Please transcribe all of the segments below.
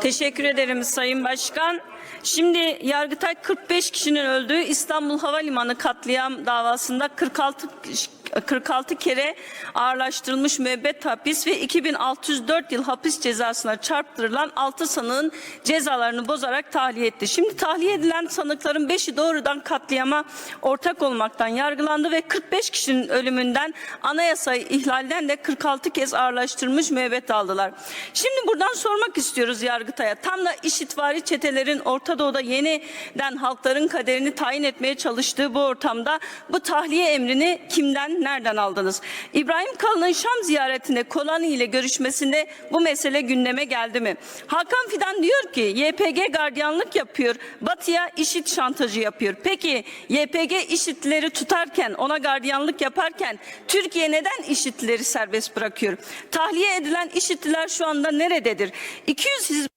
Teşekkür ederim Sayın Başkan. Şimdi Yargıtay 45 kişinin öldüğü İstanbul Havalimanı katliam davasında 46 46 kere ağırlaştırılmış müebbet hapis ve 2604 yıl hapis cezasına çarptırılan 6 sanığın cezalarını bozarak tahliye etti. Şimdi tahliye edilen sanıkların 5'i doğrudan katliama ortak olmaktan yargılandı ve 45 kişinin ölümünden anayasa ihlalden de 46 kez ağırlaştırılmış müebbet aldılar. Şimdi buradan sormak istiyoruz Yargıtay'a. Tam da işitvari çetelerin Orta Doğu'da yeniden halkların kaderini tayin etmeye çalıştığı bu ortamda bu tahliye emrini kimden, nereden aldınız? İbrahim Kalın'ın Şam ziyaretinde Kolani ile görüşmesinde bu mesele gündeme geldi mi? Hakan Fidan diyor ki YPG gardiyanlık yapıyor, Batı'ya işit şantajı yapıyor. Peki YPG işitleri tutarken, ona gardiyanlık yaparken Türkiye neden işitleri serbest bırakıyor? Tahliye edilen işitliler şu anda nerededir? 200 hizmet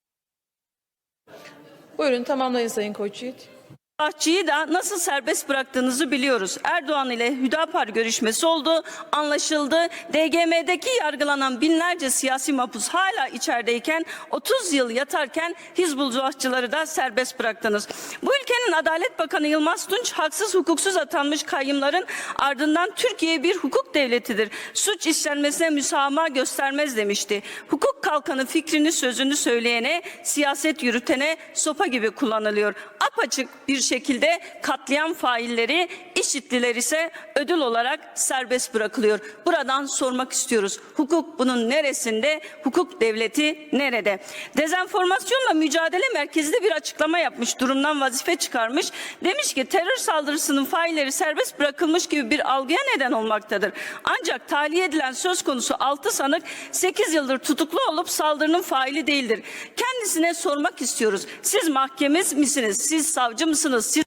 Buyurun tamamlayın Sayın Koçyiğit. Bahçı'yı da nasıl serbest bıraktığınızı biliyoruz. Erdoğan ile Hüdapar görüşmesi oldu, anlaşıldı. DGM'deki yargılanan binlerce siyasi mahpus hala içerideyken 30 yıl yatarken Hizbulcahçıları da serbest bıraktınız. Bu ülkenin Adalet Bakanı Yılmaz Tunç haksız hukuksuz atanmış kayyımların ardından Türkiye bir hukuk devletidir. Suç işlenmesine müsamaha göstermez demişti. Hukuk kalkanı fikrini sözünü söyleyene, siyaset yürütene sopa gibi kullanılıyor. Apaçık bir şekilde katliam failleri, işitliler ise ödül olarak serbest bırakılıyor. Buradan sormak istiyoruz. Hukuk bunun neresinde? Hukuk devleti nerede? Dezenformasyonla mücadele merkezinde bir açıklama yapmış. Durumdan vazife çıkarmış. Demiş ki terör saldırısının failleri serbest bırakılmış gibi bir algıya neden olmaktadır. Ancak tahliye edilen söz konusu 6 sanık 8 yıldır tutuklu olup saldırının faili değildir. Kendisine sormak istiyoruz. Siz mahkemiz misiniz? Siz savcı mısınız? Siz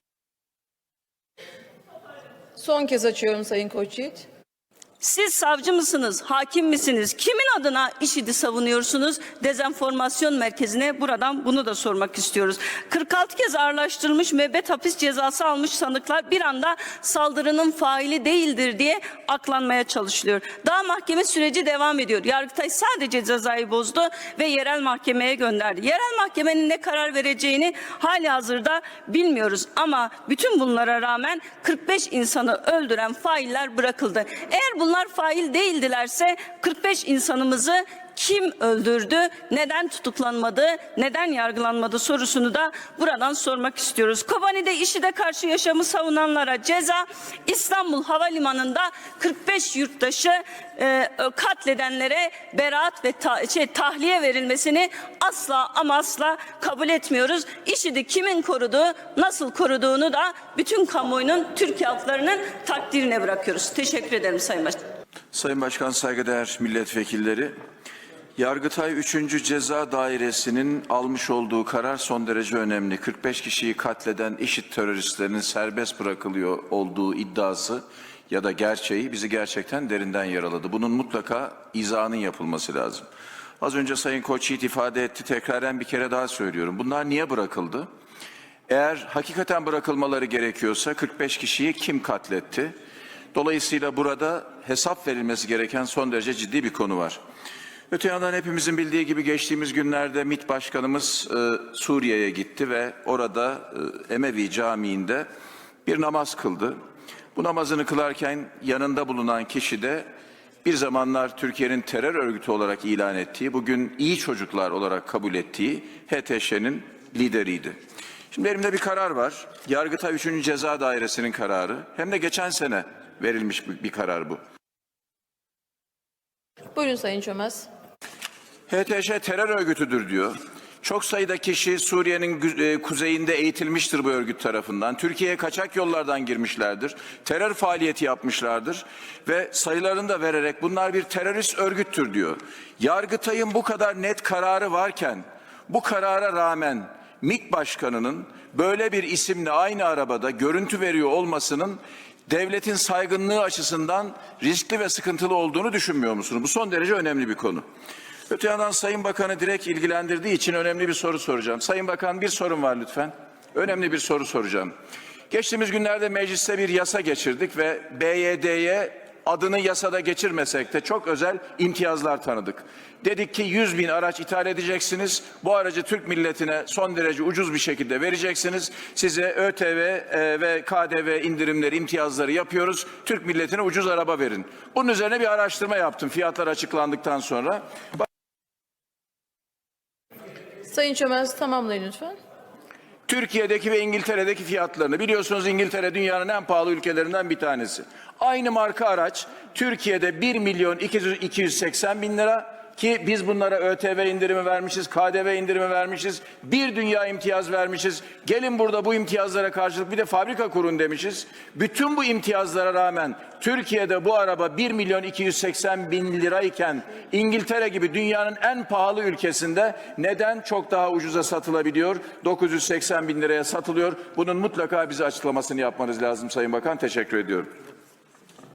Son kez açıyorum Sayın Koçyiğit. Siz savcı mısınız, hakim misiniz? Kimin adına IŞİD'i savunuyorsunuz? Dezenformasyon merkezine buradan bunu da sormak istiyoruz. 46 kez ağırlaştırılmış müebbet hapis cezası almış sanıklar bir anda saldırının faili değildir diye aklanmaya çalışılıyor. Daha mahkeme süreci devam ediyor. Yargıtay sadece cezayı bozdu ve yerel mahkemeye gönderdi. Yerel mahkemenin ne karar vereceğini hali hazırda bilmiyoruz. Ama bütün bunlara rağmen 45 insanı öldüren failler bırakıldı. Eğer bunlar fail değildilerse 45 insanımızı kim öldürdü, neden tutuklanmadı, neden yargılanmadı sorusunu da buradan sormak istiyoruz. Kobani'de IŞİD'e karşı yaşamı savunanlara ceza, İstanbul Havalimanı'nda 45 yurttaşı e, katledenlere beraat ve ta- şey, tahliye verilmesini asla ama asla kabul etmiyoruz. IŞİD'i kimin koruduğu, nasıl koruduğunu da bütün kamuoyunun, Türkiye halklarının takdirine bırakıyoruz. Teşekkür ederim Sayın Başkan. Sayın Başkan, saygıdeğer milletvekilleri, Yargıtay 3. Ceza Dairesi'nin almış olduğu karar son derece önemli. 45 kişiyi katleden IŞİD teröristlerinin serbest bırakılıyor olduğu iddiası ya da gerçeği bizi gerçekten derinden yaraladı. Bunun mutlaka izahının yapılması lazım. Az önce Sayın Koçyiğit ifade etti, tekraren bir kere daha söylüyorum. Bunlar niye bırakıldı? Eğer hakikaten bırakılmaları gerekiyorsa 45 kişiyi kim katletti? Dolayısıyla burada hesap verilmesi gereken son derece ciddi bir konu var. Öte yandan hepimizin bildiği gibi geçtiğimiz günlerde MİT Başkanımız e, Suriye'ye gitti ve orada e, Emevi Camii'nde bir namaz kıldı. Bu namazını kılarken yanında bulunan kişi de bir zamanlar Türkiye'nin terör örgütü olarak ilan ettiği, bugün iyi çocuklar olarak kabul ettiği HTŞ'nin lideriydi. Şimdi elimde bir karar var. Yargıtay 3. Ceza Dairesi'nin kararı. Hem de geçen sene verilmiş bir, karar bu. Buyurun Sayın Çömez. HTŞ terör örgütüdür diyor. Çok sayıda kişi Suriye'nin e, kuzeyinde eğitilmiştir bu örgüt tarafından. Türkiye'ye kaçak yollardan girmişlerdir. Terör faaliyeti yapmışlardır. Ve sayılarını da vererek bunlar bir terörist örgüttür diyor. Yargıtay'ın bu kadar net kararı varken bu karara rağmen MİT Başkanı'nın böyle bir isimle aynı arabada görüntü veriyor olmasının devletin saygınlığı açısından riskli ve sıkıntılı olduğunu düşünmüyor musunuz? Bu son derece önemli bir konu. Öte yandan Sayın Bakan'ı direkt ilgilendirdiği için önemli bir soru soracağım. Sayın Bakan bir sorun var lütfen. Önemli bir soru soracağım. Geçtiğimiz günlerde mecliste bir yasa geçirdik ve BYD'ye adını yasada geçirmesek de çok özel imtiyazlar tanıdık. Dedik ki 100 bin araç ithal edeceksiniz. Bu aracı Türk milletine son derece ucuz bir şekilde vereceksiniz. Size ÖTV e, ve KDV indirimleri, imtiyazları yapıyoruz. Türk milletine ucuz araba verin. Bunun üzerine bir araştırma yaptım fiyatlar açıklandıktan sonra. Sayın Çömez tamamlayın lütfen. Türkiye'deki ve İngiltere'deki fiyatlarını biliyorsunuz İngiltere dünyanın en pahalı ülkelerinden bir tanesi. Aynı marka araç Türkiye'de 1 milyon 200 280 bin lira ki biz bunlara ÖTV indirimi vermişiz, KDV indirimi vermişiz, bir dünya imtiyaz vermişiz. Gelin burada bu imtiyazlara karşılık bir de fabrika kurun demişiz. Bütün bu imtiyazlara rağmen Türkiye'de bu araba 1 milyon 280 bin lirayken İngiltere gibi dünyanın en pahalı ülkesinde neden çok daha ucuza satılabiliyor? 980 bin liraya satılıyor. Bunun mutlaka bize açıklamasını yapmanız lazım Sayın Bakan. Teşekkür ediyorum.